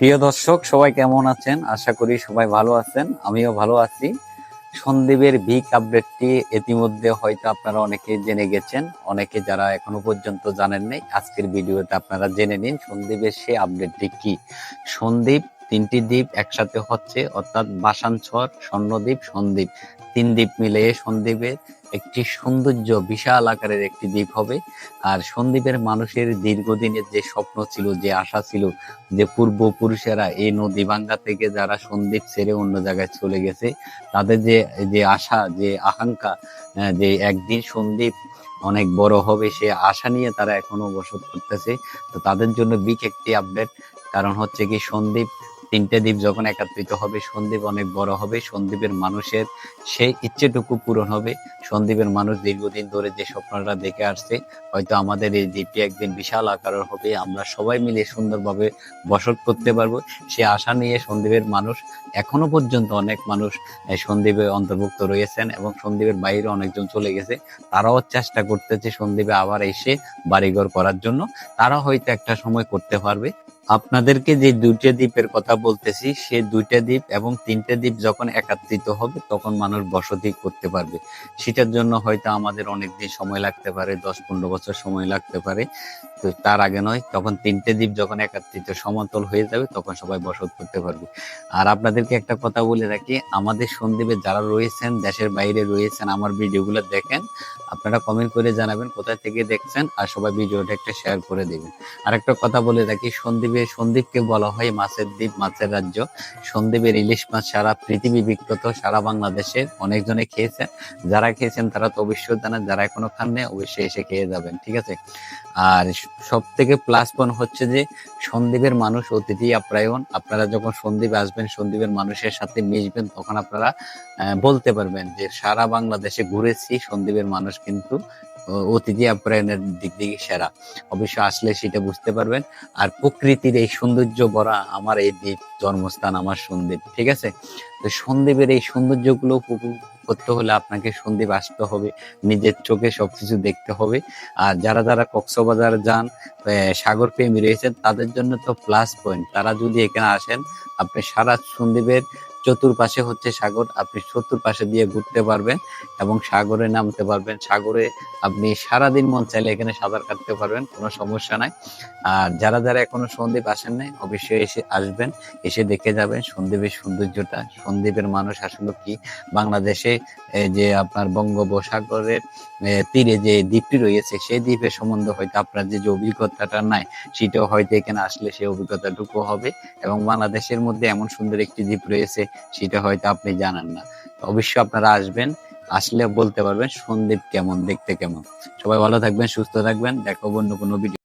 প্রিয় দর্শক, সবাই কেমন আছেন? আশা করি সবাই ভালো আছেন, আমিও ভালো আছি। সন্দীপের ভিক আপডেটটি ইতিমধ্যে হয়তো আপনারা অনেকে জেনে গেছেন, অনেকে যারা এখনও পর্যন্ত জানেন নাই, আজকের ভিডিওতে আপনারা জেনে নিন সন্দীপের সেই আপডেটটি কি। সন্দীপ, তিনটি দ্বীপ একসাথে হচ্ছে, অর্থাৎ বাসানছর স্বর্ণদ্বীপ, সন্দীপ। তিন দ্বীপ মিলিয়ে সন্দীপের একটি সৌন্দর্য বিশাল আকারের একটি দ্বীপ হবে। আর সন্দীপের মানুষের দীর্ঘদিনের যে স্বপ্ন ছিল, যে আশা ছিল যে পূর্বপুরুষেরা এই নদী ভাঙ্গা থেকে যারা সন্দীপ ছেড়ে অন্য জায়গায় চলে গেছে, তাদের যে যে আশা, যে আকাঙ্ক্ষা যে একদিন সন্দীপ অনেক বড় হবে, সে আশা নিয়ে তারা এখনও বসত করতেছে, তো তাদের জন্য বিগ একটি আপডেট কারণ হচ্ছে কি সন্দীপ তিনটে দ্বীপ যখন একত্রিত হবে, সন্দ্বীপ অনেক বড় হবে, সন্দ্বীপের মানুষের সেই ইচ্ছেটুকু পূরণ হবে। সন্দ্বীপের মানুষ দীর্ঘদিন ধরে যে স্বপ্নটা দেখে আসছে, হয়তো আমাদের এই দ্বীপটি একদিন বিশাল আকারের হবে, আমরা সবাই মিলে সুন্দরভাবে বসত করতে পারব। সে আশা নিয়ে সন্দ্বীপের মানুষ, এখনও পর্যন্ত অনেক মানুষ এই সন্দীপে অন্তর্ভুক্ত রয়েছেন এবং সন্দ্বীপের বাইরে অনেকজন চলে গেছে। তারাও চেষ্টা করতেছে সন্দীপে আবার এসে বাড়িঘর করার জন্য। তারা হয়তো একটা সময় করতে পারবে। আপনাদেরকে যে দুইটা দ্বীপের কথা বলতেছি, সে দুইটা দ্বীপ এবং তিনটে দ্বীপ যখন একাত্রিত হবে, তখন মানুষ বসতি করতে পারবে। সেটার জন্য হয়তো আমাদের অনেক দিন সময় লাগতে পারে দশ পনেরো বছর সময় লাগতে পারে। তো তার আগে নয়, তখন তিনটে দ্বীপ যখন একাত্রিত, সমতল হয়ে যাবে, তখন সবাই বসত করতে পারবে। আর আপনাদেরকে একটা কথা বলে রাখি, আমাদের সন্দীপে যারা রয়েছেন, দেশের বাইরে রয়েছেন, আমার ভিডিওগুলো দেখেন, আপনারা কমেন্ট করে জানাবেন কোথায় থেকে দেখছেন, আর সবাই ভিডিওটা একটা শেয়ার করে দেবেন। আর একটা কথা বলে রাখি সন্দীপে সন্দীপকে বলা হয় মাছের দ্বীপ, মাছের রাজ্য। সন্দীপের ইলিশ মাছ সারা পৃথিবী বিখ্যাত, সারা বাংলাদেশে অনেকজনে খেয়েছেন। যারা খেয়েছেন তারা তো অবশ্যই জানেন, যারা এখনও খাননি অবশ্যই এসে খেয়ে যাবেন, ঠিক আছে? আর সব থেকে প্লাস পয়েন্ট হচ্ছে যে সন্দীপের মানুষ অতিথি আপ্যায়ন। আপনারা যখন সন্দীপে আসবেন, সন্দীপের মানুষের সাথে মিশবেন, তখন আপনারা বলতে পারবেন যে সারা বাংলাদেশে ঘুরেছি সন্দীপের মানুষ কিন্তু অতিথি আপ্যায়নের দিক থেকে সেরা। অবশ্য আসলে সেটা বুঝতে পারবেন। আর প্রকৃতির এই সৌন্দর্য ভরা আমার এই দ্বীপ, জন্মস্থান আমার সন্দীপ ঠিক আছে? তো সন্দীপের এই সৌন্দর্যগুলো করতে হলে আপনাকে সন্দীপ আসতে হবে, নিজের চোখে সবকিছু দেখতে হবে। আর যারা যারা কক্সবাজার যান সাগর প্রেমী রয়েছেন, তাদের জন্য তো প্লাস পয়েন্ট তারা যদি এখানে আসেন, আপনি সারা সন্দীপের চতুর্পাশে হচ্ছে সাগর, আপনি চতুর্পাশে দিয়ে ঘুরতে পারবেন এবং সাগরে নামতে পারবেন। সাগরে আপনি সারাদিন মন চাইলে এখানে সাঁতার কাটতে পারবেন, কোনো সমস্যা নাই। আর যারা যারা এখনও সন্দীপ আসেন নাই, অবশ্যই এসে আসবেন, এসে দেখে যাবেন সন্দীপের সৌন্দর্যটা। সন্দীপের মানুষ আসলে কি? বাংলাদেশে যে আপনার বঙ্গোপসাগরের তীরে যে দ্বীপটি রয়েছে, সেই দ্বীপের সম্বন্ধে হয়তো আপনার যে যে অভিজ্ঞতাটা নাই, সেটাও হয়তো এখানে আসলে সেই অভিজ্ঞতাটুকু হবে। এবং বাংলাদেশের মধ্যে এমন সুন্দর একটি দ্বীপ রয়েছে সেটা হয়তো আপনি জানেন না। অবশ্যই আপনারা আসবেন, আসলে বলতে পারবেন সন্দীপ কেমন, দেখতে কেমন। সবাই ভালো থাকবেন, সুস্থ থাকবেন, দেখো অন্য কোনো ভিডিও